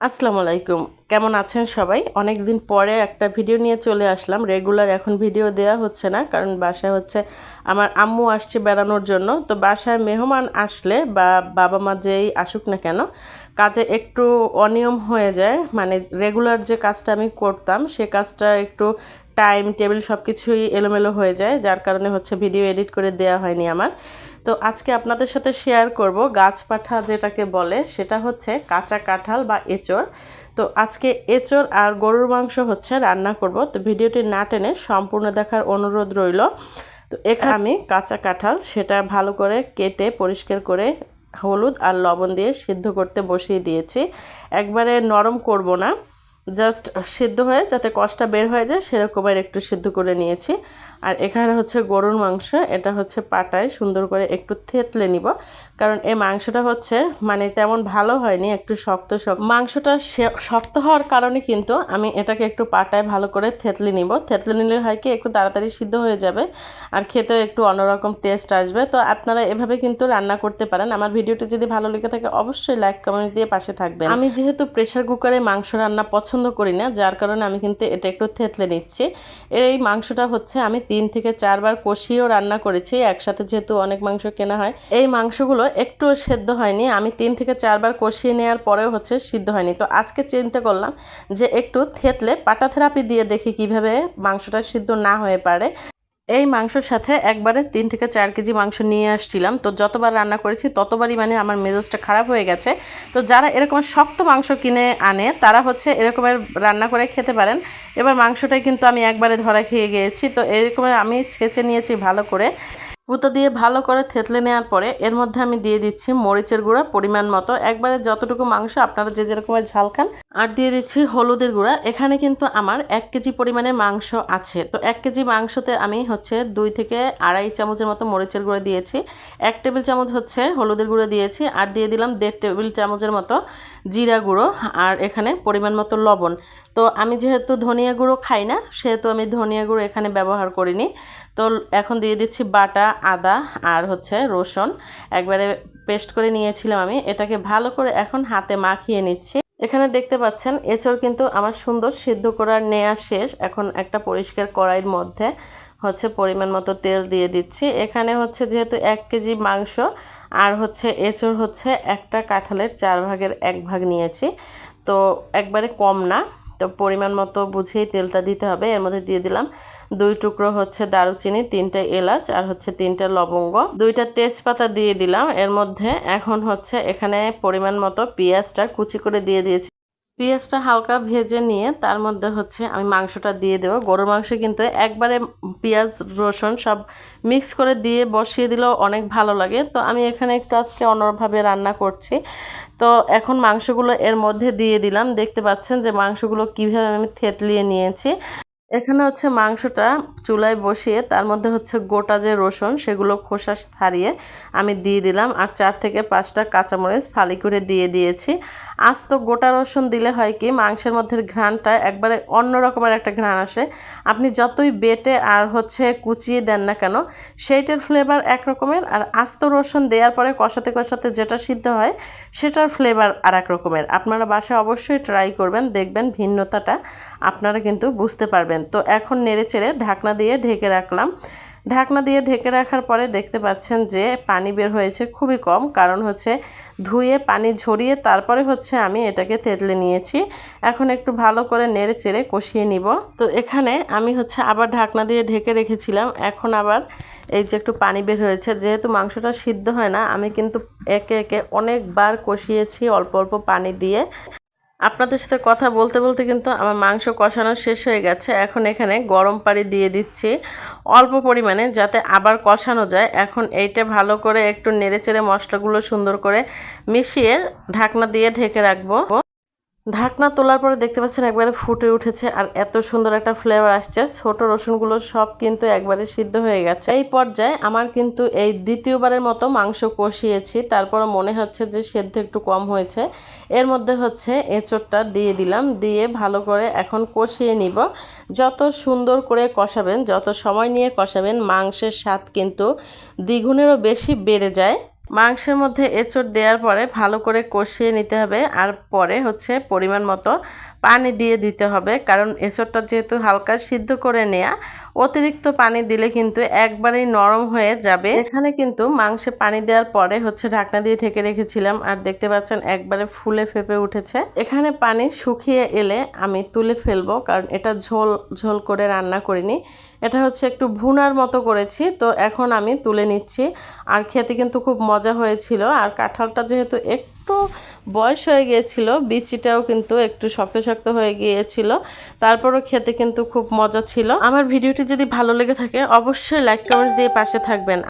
আসসালামু আলাইকুম। কেমন আছেন সবাই? অনেক দিন পরে একটা ভিডিও নিয়ে চলে আসলাম। রেগুলার এখন ভিডিও দেয়া হচ্ছে না, কারণ বাসায় হচ্ছে আমার আম্মু আসছে বেড়ানোর জন্য। তো বাসায় মেহমান আসলে বা বাবা মা যেই আসুক না কেন, কাজে একটু অনিয়ম হয়ে যায়। মানে রেগুলার যে কাজটা আমি করতাম, সে কাজটা একটু টাইম টেবিল সব কিছুই এলোমেলো হয়ে যায়, যার কারণে হচ্ছে ভিডিও এডিট করে দেওয়া হয়নি আমার। তো আজকে আপনাদের সাথে শেয়ার করব গাছ পাঠা যেটাকে বলে, সেটা হচ্ছে কাঁচা কাঁঠাল বা এঁচড় তো আজকে এঁচড় আর গরুর মাংস হচ্ছে রান্না করব, তো ভিডিওটি না টেনে সম্পূর্ণ দেখার অনুরোধ রইল। তো এখানে আমি কাঁচা কাঁঠাল, সেটা ভালো করে কেটে পরিষ্কার করে হলুদ আর লবণ দিয়ে সিদ্ধ করতে বসিয়ে দিয়েছি। একবারে নরম করব না। জাস্ট সিদ্ধ হয়ে যাতে কষটা বের হয়ে যায় সেরকমের একটু সিদ্ধ করে নিয়েছি। আর এখানে হচ্ছে গরুর মাংস, এটা হচ্ছে পাটায় সুন্দর করে একটু থেতলে নিব। কারণ এই মাংসটা হচ্ছে মানে তেমন ভালো হয়নি, একটু শক্ত শক্ত। মাংসটা শক্ত হওয়ার কারণে কিন্তু আমি এটাকে একটু পাটায় ভালো করে থেতলে নিব। থেতলে নিলে হয় কি, একটু তাড়াতাড়ি সিদ্ধ হয়ে যাবে আর খেতেও একটু অন্যরকম টেস্ট আসবে। তো আপনারা এভাবে কিন্তু রান্না করতে পারেন। আমার ভিডিওটি যদি ভালো লেগে থাকে, অবশ্যই লাইক কমেন্ট দিয়ে পাশে থাকবেন। আমি যেহেতু প্রেশার কুকারে মাংস রান্না পছন্দ করি না, যার কারণে আমি কিন্তু এটা একটু থেতলে নিচ্ছি। এই মাংসটা হচ্ছে আমি তিন থেকে চারবার কষিয়েও রান্না করেছি, একসাথে যেহেতু অনেক মাংস কেনা হয়। এই মাংসগুলো একটু সেদ্ধ হয়নি, আমি তিন থেকে চারবার কষিয়ে নেওয়ার পরেও হচ্ছে সিদ্ধ হয়নি। তো আজকে চিন্তা করলাম যে একটু থেতলে পাটা থেরাপি দিয়ে দেখি কীভাবে মাংসটা সিদ্ধ না হয়ে পারে। এই মাংসর সাথে একবারে তিন থেকে চার কেজি মাংস নিয়ে আসছিলাম। তো যতবার রান্না করেছি ততবারই মানে আমার মেজাজটা খারাপ হয়ে গেছে। তো যারা এরকম শক্ত মাংস কিনে আনে, তারা হচ্ছে এরকমের রান্না করে খেতে পারেন। এবার মাংসটাই কিন্তু আমি একবারে ধরা খেয়ে গিয়েছি। তো এরকমের আমি ছেঁচে নিয়েছি ভালো করে। পুতো দিয়ে ভালো করে থেতলে নেওয়ার পরে এর মধ্যে আমি দিয়ে দিচ্ছি মরিচের গুঁড়া পরিমাণ মতো। একবারে যতটুকু মাংস আপনারা যে যেরকমের ঝাল খান। আর দিয়ে দিচ্ছি হলুদের গুঁড়া। এখানে কিন্তু আমার এক কেজি পরিমাণে মাংস আছে। তো এক কেজি মাংসতে আমি হচ্ছে দুই থেকে আড়াই চামচের মতো মরিচের গুঁড়া দিয়েছি। এক টেবিল চামচ হচ্ছে হলুদের গুঁড়ো দিয়েছি। আর দিয়ে দিলাম দেড় টেবিল চামচের মতো জিরা গুঁড়ো আর এখানে পরিমাণ মতো লবণ। তো আমি যেহেতু ধনিয়া গুঁড়ো খাই না, সেহেতু আমি ধনিয়া গুঁড়ো এখানে ব্যবহার করিনি। তো এখন দিয়ে দিচ্ছি বাটা আদা আর হচ্ছে রসুন একবারে পেস্ট করে নিয়েছিলাম আমি। এটাকে ভালো করে এখন হাতে মাখিয়ে নিচ্ছি। এখানে দেখতে পাচ্ছেন, এঁচড় কিন্তু আমার সুন্দর সিদ্ধ করার নেওয়া শেষ। এখন একটা পরিষ্কার কড়াইয়ের মধ্যে হচ্ছে পরিমাণ মতো তেল দিয়ে দিচ্ছি। এখানে হচ্ছে যেহেতু এক কেজি মাংস, আর হচ্ছে এঁচড় হচ্ছে একটা কাঁঠালের চার ভাগের এক ভাগ নিয়েছি। তো একবারে কম না। তো পরিমাণ মতো বুঝেই তেলটা দিতে হবে। এর মধ্যে দিয়ে দিলাম দুই টুকরো হচ্ছে দারুচিনি, তিনটা এলাচ আর হচ্ছে তিনটা লবঙ্গ। দুইটা তেজপাতা দিয়ে দিলাম। এর মধ্যে এখন হচ্ছে এখানে পরিমাণ মতো পেঁয়াজটা কুচি করে দিয়ে দিয়েছি। পেঁয়াজটা হালকা ভেজে নিয়ে তার মধ্যে হচ্ছে আমি মাংসটা দিয়ে দেবো। গরুর মাংস কিন্তু একবারে পেঁয়াজ, রসুন সব মিক্স করে দিয়ে বসিয়ে দিলেও অনেক ভালো লাগে। তো আমি এখানে একটু আজকে অন্যভাবে রান্না করছি। তো এখন মাংসগুলো এর মধ্যে দিয়ে দিলাম। দেখতে পাচ্ছেন যে মাংসগুলো কীভাবে আমি থেতলিয়ে নিয়েছি। এখানে হচ্ছে মাংসটা চুলায় বসিয়ে, তার মধ্যে হচ্ছে গোটা যে রসুন সেগুলো খোসা ছাড়িয়ে আমি দিয়ে দিলাম আর চার থেকে পাঁচটা কাঁচামরিচ ফালি করে দিয়ে দিয়েছি। আজ তো গোটা রসুন দিলে হয় কি, মাংসের মধ্যে ঘ্রাণটা একবারে অন্য রকমের একটা ঘ্রাণ আসে। আপনি যতই বেটে আর হচ্ছে কুচিয়ে দেন না কেন, সেইটার ফ্লেভার এক রকমের আর আস্ত রসুন দেওয়ার পরে কষাতে কষাতে যেটা সিদ্ধ হয়, সেটার ফ্লেভার আর এক রকমের। আপনারা বাসায় অবশ্যই ট্রাই করবেন, দেখবেন ভিন্নতাটা, আপনারা কিন্তু বুঝতে পারবেন। করবেন তো এখন নেড়ে চেড়ে ঢাকনা দিয়ে ঢেকে রাখলাম। ঢাকনা দিয়ে ঢেকে রাখার পরে দেখতে পাচ্ছেন যে পানি বের হয়েছে খুবই কম। কারণ হচ্ছে ধুয়ে পানি ঝরিয়ে তারপরে হচ্ছে আমি এটাকে তেতলে নিয়েছি। এখন একটু ভালো করে নেড়ে চেড়ে কষিয়ে নিব। তো এখানে আমি হচ্ছে আবার ঢাকনা দিয়ে ঢেকে রেখেছিলাম। এখন আবার এই যে একটু পানি বের হয়েছে, যেহেতু মাংসটা সিদ্ধ হয় না, আমি কিন্তু একে একে অনেকবার কষিয়েছি অল্প অল্প পানি দিয়ে। আপনাদের সাথে কথা বলতে বলতে কিন্তু আমার মাংস কষানো শেষ হয়ে গেছে। এখন এখানে গরম পানি দিয়ে দিচ্ছি অল্প পরিমাণে যাতে আবার কষানো যায়। এখন এইটা ভালো করে একটু নেড়েচেড়ে মশলাগুলো সুন্দর করে মিশিয়ে ঢাকনা দিয়ে ঢেকে রাখব। ঢাকনা তোলার পরে দেখতে পাচ্ছেন একবারে ফুটে উঠেছে আর এত সুন্দর একটা ফ্লেভার আসছে। ছোট রসুনগুলো সব কিন্তু একবারে সিদ্ধ হয়ে গেছে। এই পর্যায়ে আমার কিন্তু এই দ্বিতীয়বারের মতো মাংস কষিয়েছি। তারপর মনে হচ্ছে যে সেদ্ধ একটু কম হয়েছে। এর মধ্যে হচ্ছে এঁচড়টা দিয়ে দিলাম। দিয়ে ভালো করে এখন কষিয়ে নিব। যত সুন্দর করে কষাবেন, যত সময় নিয়ে কষাবেন, মাংসের স্বাদ কিন্তু দ্বিগুণেরও বেশি বেড়ে যায়। মাংসের মধ্যে এঁচড় দেওয়ার পরে ভালো করে কষিয়ে নিতে হবে আর পরে হচ্ছে পরিমাণ মতো পানি দিয়ে দিতে হবে। কারণ এঁচড়টা যেহেতু হালকা সিদ্ধ করে নেয়া, অতিরিক্ত পানি দিলে কিন্তু একবারেই নরম হয়ে যাবে। এখানে কিন্তু মাংসে পানি দেওয়ার পরে হচ্ছে ঢাকনা দিয়ে ঢেকে রেখেছিলাম আর দেখতে পাচ্ছেন একবারে ফুলে ফেপে উঠেছে। এখানে পানি শুকিয়ে এলে আমি তুলে ফেলব কারণ এটা ঝোল ঝোল করে রান্না করিনি। এটা হচ্ছে একটু ভুনার মতো করেছি, তো এখন আমি তুলে নিচ্ছি। আর খেতে কিন্তু খুব মজা হয়েছিল। আর কাঁঠালটা যেহেতু একটু বয়স হয়ে গিয়েছিল, বিচিটাও কিন্তু একটু শক্ত শক্ত হয়ে গিয়েছিল। তারপরও খেতে কিন্তু খুব মজা ছিল। আমার ভিডিওটি যদি ভালো লেগে থাকে, অবশ্যই লাইক কমেন্টস দিয়ে পাশে থাকবেন।